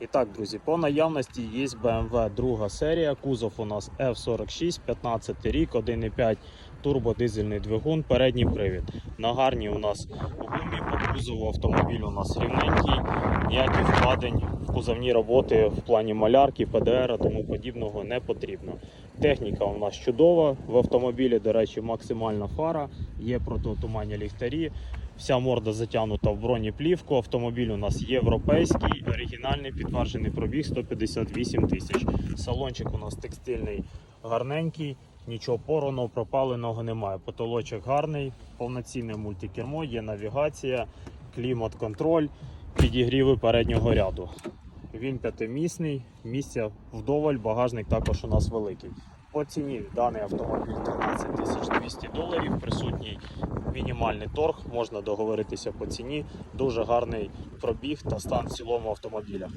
І так, друзі, по наявності є BMW друга серія. Кузов у нас F46, 15 рік, 1,5 турбодизельний двигун, передній привід. На гарній у нас гумі по кузову автомобіль у нас рівненький, ніяких вкладень кузовні роботи в плані малярки, ПДР тому подібного не потрібно. Техніка у нас чудова. В автомобілі, до речі, максимальна фара, є протиотуманні ліхтарі. Вся морда затягнута в бронеплівку. Автомобіль у нас європейський, оригінальний підтверджений пробіг 158 тисяч. Салончик у нас текстильний, гарненький, нічого пороного, пропаленого немає. Потолочок гарний, повноцінне мультикермо, є навігація, клімат-контроль, підігріви переднього ряду. Він п'ятимісний, місця вдоволь, багажник також у нас великий. По ціні даний автомобіль 13 200 доларів, присутній мінімальний торг, можна договоритися по ціні. Дуже гарний пробіг та стан в цілому автомобіля.